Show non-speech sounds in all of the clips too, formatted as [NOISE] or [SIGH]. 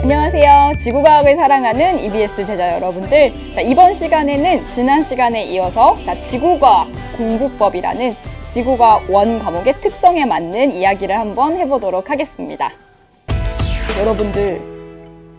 안녕하세요. 지구과학을 사랑하는 EBS 제자 여러분들. 자, 이번 시간에는 지난 시간에 이어서 자, 지구과학 공부법이라는 지구과학 원 과목의 특성에 맞는 이야기를 한번 해보도록 하겠습니다. 여러분들,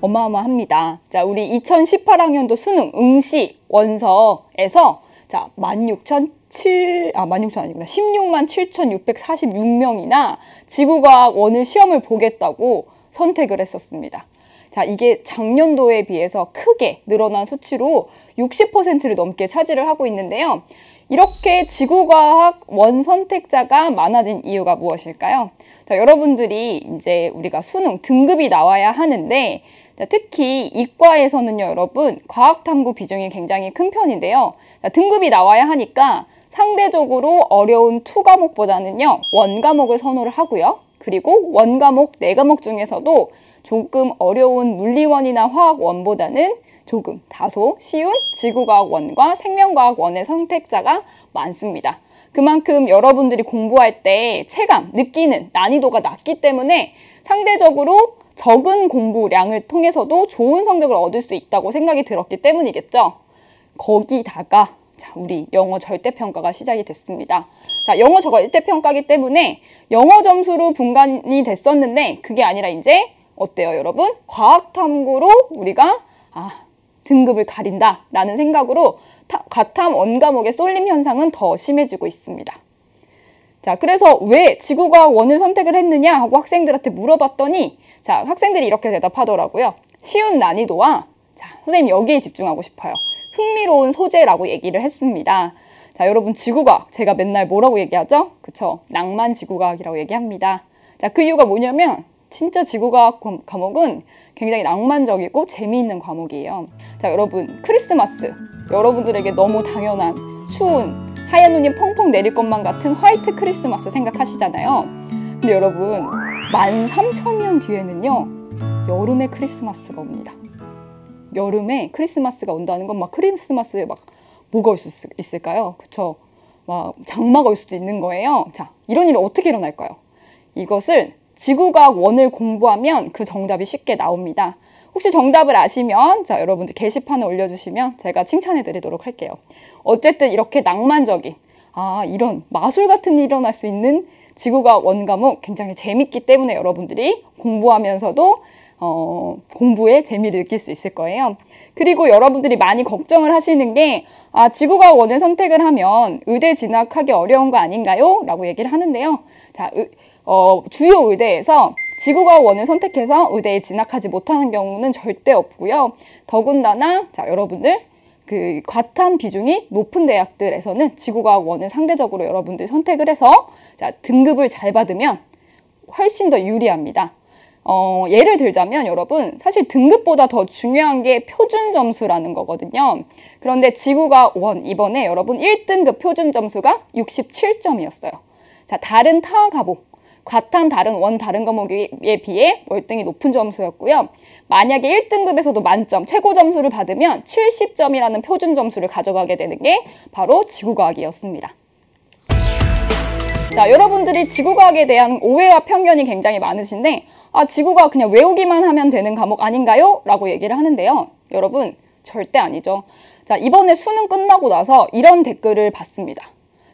어마어마합니다. 자, 우리 2018학년도 수능 응시 원서에서 자, 16,007, 아, 16,000 아니구나. 16만 7,646명이나 지구과학 원을 시험을 보겠다고 선택을 했었습니다. 자, 이게 작년도에 비해서 크게 늘어난 수치로 60%를 넘게 차지를 하고 있는데요. 이렇게 지구과학 원 선택자가 많아진 이유가 무엇일까요? 자, 여러분들이 이제 우리가 수능 등급이 나와야 하는데 자, 특히 이과에서는요, 여러분 과학 탐구 비중이 굉장히 큰 편인데요. 자, 등급이 나와야 하니까 상대적으로 어려운 투 과목보다는요, 원 과목을 선호를 하고요. 그리고 원 과목 네 과목 중에서도 조금 어려운 물리원이나 화학원보다는 조금 다소 쉬운 지구과학원과 생명과학원의 선택자가 많습니다. 그만큼 여러분들이 공부할 때 체감, 느끼는 난이도가 낮기 때문에 상대적으로 적은 공부량을 통해서도 좋은 성적을 얻을 수 있다고 생각이 들었기 때문이겠죠. 거기다가 자, 우리 영어 절대평가가 시작이 됐습니다. 자, 영어 절대평가기 때문에 영어 점수로 분간이 됐었는데 그게 아니라 이제 어때요, 여러분? 과학 탐구로 우리가 아, 등급을 가린다라는 생각으로 타, 과탐 원과목의 쏠림 현상은 더 심해지고 있습니다. 자, 그래서 왜 지구과학 원을 선택을 했느냐 하고 학생들한테 물어봤더니 자, 학생들이 이렇게 대답하더라고요. 쉬운 난이도와 자, 선생님 여기에 집중하고 싶어요. 흥미로운 소재라고 얘기를 했습니다. 자, 여러분 지구과학 제가 맨날 뭐라고 얘기하죠? 그쵸? 낭만 지구과학이라고 얘기합니다. 자, 그 이유가 뭐냐면 진짜 지구과학 과목은 굉장히 낭만적이고 재미있는 과목이에요. 자, 여러분 크리스마스 여러분들에게 너무 당연한 추운 하얀 눈이 펑펑 내릴 것만 같은 화이트 크리스마스 생각하시잖아요. 근데 여러분 만 삼천 년 뒤에는요 여름의 크리스마스가 옵니다. 여름에 크리스마스가 온다는 건 막 크리스마스에 막 뭐가 올 수 있을까요? 그쵸? 막 장마가 올 수도 있는 거예요. 자, 이런 일이 어떻게 일어날까요? 이것을 지구과학 원을 공부하면 그 정답이 쉽게 나옵니다. 혹시 정답을 아시면 자 여러분들 게시판에 올려주시면 제가 칭찬해 드리도록 할게요. 어쨌든 이렇게 낭만적인 아 이런 마술 같은 일이 일어날 수 있는 지구과학 원 과목 굉장히 재밌기 때문에 여러분들이 공부하면서도 어, 공부에 재미를 느낄 수 있을 거예요. 그리고 여러분들이 많이 걱정을 하시는 게, 아, 지구과학 원을 선택을 하면 의대 진학하기 어려운 거 아닌가요? 라고 얘기를 하는데요. 자, 의, 어, 주요 의대에서 지구과학 원을 선택해서 의대에 진학하지 못하는 경우는 절대 없고요. 더군다나, 자, 여러분들, 그 과탐 비중이 높은 대학들에서는 지구과학 원을 상대적으로 여러분들이 선택을 해서 자, 등급을 잘 받으면 훨씬 더 유리합니다. 어, 예를 들자면 여러분 사실 등급보다 더 중요한 게 표준 점수라는 거거든요. 그런데 지구가 원 이번에 여러분 1등급 표준 점수가 67점이었어요. 자, 다른 타 과목 과탐 다른 원 다른 과목에 비해 월등히 높은 점수였고요. 만약에 1등급에서도 만점 최고 점수를 받으면 70점이라는 표준 점수를 가져가게 되는 게 바로 지구과학이었습니다. 자, 여러분들이 지구과학에 대한 오해와 편견이 굉장히 많으신데 아, 지구과학 그냥 외우기만 하면 되는 과목 아닌가요? 라고 얘기를 하는데요. 여러분, 절대 아니죠. 자, 이번에 수능 끝나고 나서 이런 댓글을 봤습니다.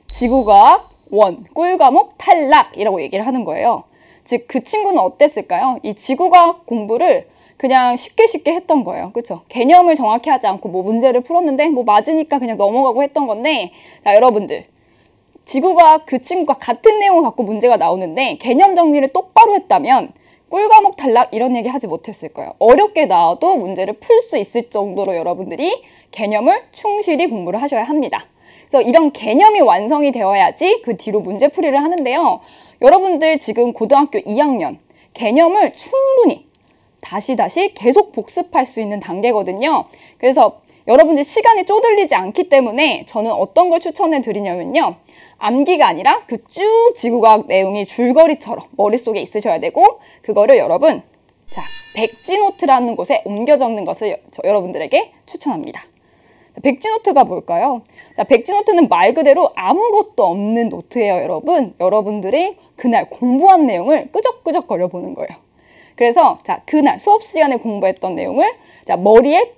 지구과학 원, 꿀 과목 탈락이라고 얘기를 하는 거예요. 즉, 그 친구는 어땠을까요? 이 지구과학 공부를 그냥 쉽게 쉽게 했던 거예요. 그렇죠? 개념을 정확히 하지 않고 뭐 문제를 풀었는데 뭐 맞으니까 그냥 넘어가고 했던 건데 자, 여러분들 지구가 그 친구가 같은 내용을 갖고 문제가 나오는데 개념 정리를 똑바로 했다면 꿀과목 탈락 이런 얘기 하지 못했을 거예요. 어렵게 나와도 문제를 풀 수 있을 정도로 여러분들이 개념을 충실히 공부를 하셔야 합니다. 그래서 이런 개념이 완성이 되어야지 그 뒤로 문제풀이를 하는데요. 여러분들 지금 고등학교 2학년 개념을 충분히 다시 다시 계속 복습할 수 있는 단계거든요. 그래서 여러분들 시간이 쪼들리지 않기 때문에 저는 어떤 걸 추천해 드리냐면요. 암기가 아니라 그 쭉 지구과학 내용이 줄거리처럼 머릿속에 있으셔야 되고 그거를 여러분 자 백지노트라는 곳에 옮겨 적는 것을 저, 여러분들에게 추천합니다. 백지노트가 뭘까요? 자, 백지노트는 말 그대로 아무것도 없는 노트예요, 여러분. 여러분들이 그날 공부한 내용을 끄적끄적 거려보는 거예요. 그래서 자, 그날 수업 시간에 공부했던 내용을 자, 머리에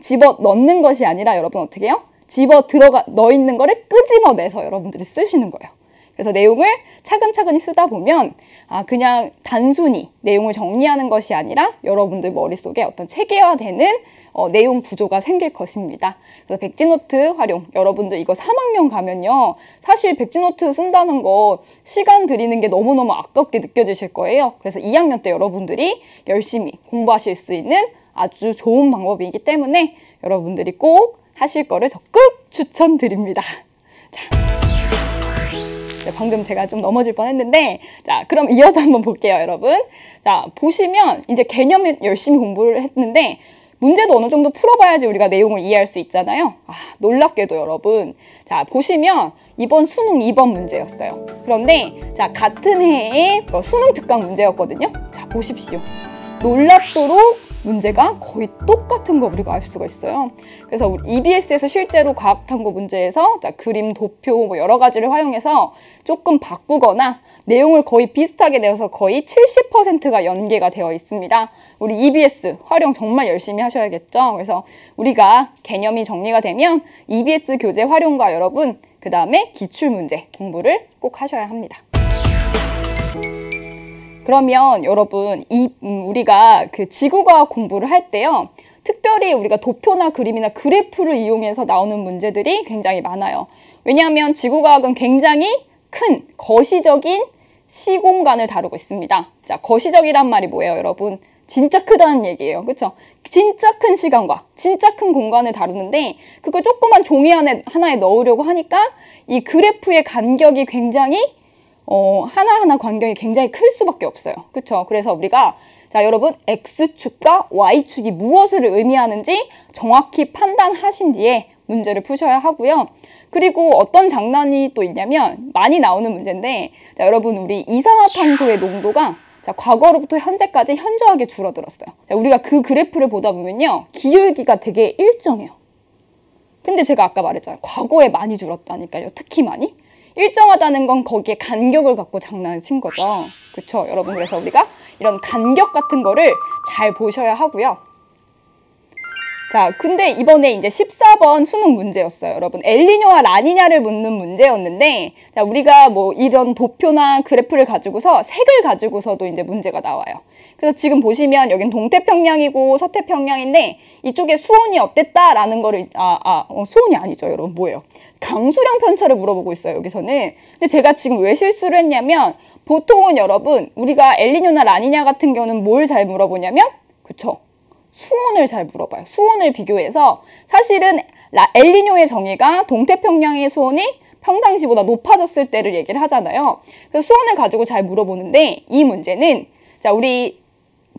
집어 넣는 것이 아니라 여러분 어떻게 해요? 집어 들어가 넣어 있는 거를 끄집어내서 여러분들이 쓰시는 거예요. 그래서 내용을 차근차근히 쓰다 보면 아 그냥 단순히 내용을 정리하는 것이 아니라 여러분들 머릿속에 어떤 체계화되는 어, 내용 구조가 생길 것입니다. 그래서 백지노트 활용 여러분들 이거 3학년 가면요 사실 백지노트 쓴다는 거 시간 들이는 게 너무너무 아깝게 느껴지실 거예요. 그래서 2학년 때 여러분들이 열심히 공부하실 수 있는 아주 좋은 방법이기 때문에 여러분들이 꼭 하실 거를 적극 추천드립니다. 자, 방금 제가 좀 넘어질 뻔했는데 자 그럼 이어서 한번 볼게요 여러분. 자 보시면 이제 개념을 열심히 공부를 했는데 문제도 어느 정도 풀어봐야지 우리가 내용을 이해할 수 있잖아요. 아 놀랍게도 여러분. 자 보시면 이번 수능 2번 문제였어요. 그런데 자 같은 해에 뭐 수능 특강 문제였거든요. 자 보십시오. 놀랍도록 문제가 거의 똑같은 거 우리가 알 수가 있어요. 그래서 우리 EBS에서 실제로 과학탐구 문제에서 자, 그림, 도표 뭐 여러 가지를 활용해서 조금 바꾸거나 내용을 거의 비슷하게 내어서 거의 70%가 연계가 되어 있습니다. 우리 EBS 활용 정말 열심히 하셔야겠죠. 그래서 우리가 개념이 정리가 되면 EBS 교재 활용과 여러분 그 다음에 기출문제 공부를 꼭 하셔야 합니다. 그러면 여러분 이 음, 우리가 그 지구과학 공부를 할 때요. 특별히 우리가 도표나 그림이나 그래프를 이용해서 나오는 문제들이 굉장히 많아요. 왜냐하면 지구과학은 굉장히 큰 거시적인 시공간을 다루고 있습니다. 자, 거시적이란 말이 뭐예요, 여러분? 진짜 크다는 얘기예요. 그렇죠? 진짜 큰 시간과 진짜 큰 공간을 다루는데 그걸 조그만 종이 안에 하나에 넣으려고 하니까 이 그래프의 간격이 굉장히 어, 하나하나 광경이 굉장히 클 수밖에 없어요. 그렇죠? 그래서 우리가 자 여러분 X축과 Y축이 무엇을 의미하는지 정확히 판단하신 뒤에 문제를 푸셔야 하고요. 그리고 어떤 장난이 또 있냐면 많이 나오는 문제인데 자 여러분 우리 이산화탄소의 농도가 자 과거로부터 현재까지 현저하게 줄어들었어요. 자 우리가 그 그래프를 보다 보면요 기울기가 되게 일정해요. 근데 제가 아까 말했잖아요. 과거에 많이 줄었다니까요. 특히 많이. 일정하다는 건 거기에 간격을 갖고 장난을 친 거죠. 그쵸 여러분 그래서 우리가 이런 간격 같은 거를 잘 보셔야 하고요. 자, 근데 이번에 이제 14번 수능 문제였어요. 여러분, 엘리뇨와 라니냐를 묻는 문제였는데, 자, 우리가 뭐 이런 도표나 그래프를 가지고서 색을 가지고서도 이제 문제가 나와요. 그래서 지금 보시면 여긴 동태평양이고 서태평양인데, 이쪽에 수온이 어땠다라는 거를, 아, 아, 어, 수온이 아니죠, 여러분. 뭐예요? 강수량 편차를 물어보고 있어요, 여기서는. 근데 제가 지금 왜 실수를 했냐면, 보통은 여러분, 우리가 엘리뇨나 라니냐 같은 경우는 뭘 잘 물어보냐면, 그쵸? 수온을 잘 물어봐요. 수온을 비교해서 사실은 엘리뇨의 정의가 동태평양의 수온이 평상시보다 높아졌을 때를 얘기를 하잖아요. 그래서 수온을 가지고 잘 물어보는데 이 문제는 자 우리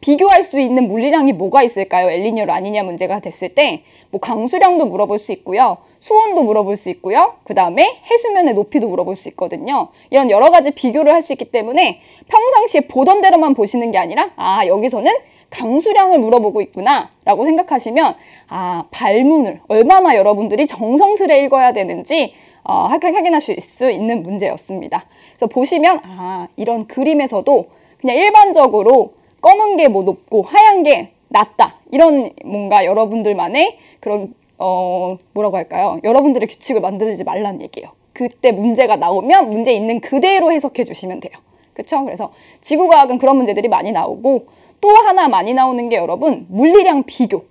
비교할 수 있는 물리량이 뭐가 있을까요? 엘리뇨 라니냐 문제가 됐을 때 뭐 강수량도 물어볼 수 있고요. 수온도 물어볼 수 있고요. 그 다음에 해수면의 높이도 물어볼 수 있거든요. 이런 여러 가지 비교를 할 수 있기 때문에 평상시에 보던 대로만 보시는 게 아니라 아 여기서는 강수량을 물어보고 있구나 라고 생각하시면 아 발문을 얼마나 여러분들이 정성스레 읽어야 되는지 어, 확인하실 수 있는 문제였습니다. 그래서 보시면 아 이런 그림에서도 그냥 일반적으로 검은 게 뭐 높고 하얀 게 낮다 이런 뭔가 여러분들만의 그런 어 뭐라고 할까요? 여러분들의 규칙을 만들지 말라는 얘기예요. 그때 문제가 나오면 문제 있는 그대로 해석해 주시면 돼요. 그렇죠? 그래서 지구과학은 그런 문제들이 많이 나오고 또 하나 많이 나오는 게 여러분 물리량 비교.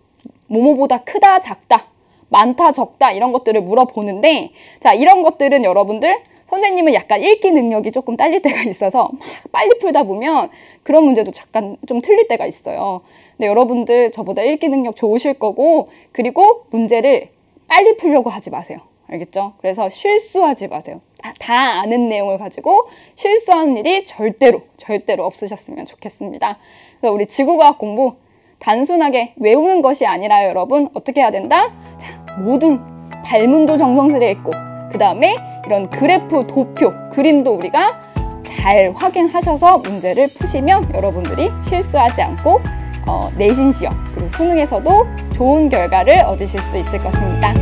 뭐뭐보다 크다, 작다, 많다, 적다 이런 것들을 물어보는데 자 이런 것들은 여러분들 선생님은 약간 읽기 능력이 조금 딸릴 때가 [LAUGHS] 있어서 막 빨리 풀다 보면 그런 문제도 잠깐 좀 틀릴 때가 있어요. 근데 여러분들 저보다 읽기 능력 좋으실 거고 그리고 문제를 빨리 풀려고 하지 마세요. 알겠죠? 그래서 실수하지 마세요. 다 아는 내용을 가지고 실수하는 일이 절대로 절대로 없으셨으면 좋겠습니다. 그래서 우리 지구과학 공부 단순하게 외우는 것이 아니라 여러분 어떻게 해야 된다? 자, 모든 발문도 정성스레 읽고 그 다음에 이런 그래프, 도표, 그림도 우리가 잘 확인하셔서 문제를 푸시면 여러분들이 실수하지 않고 어, 내신 시험 그리고 수능에서도 좋은 결과를 얻으실 수 있을 것입니다.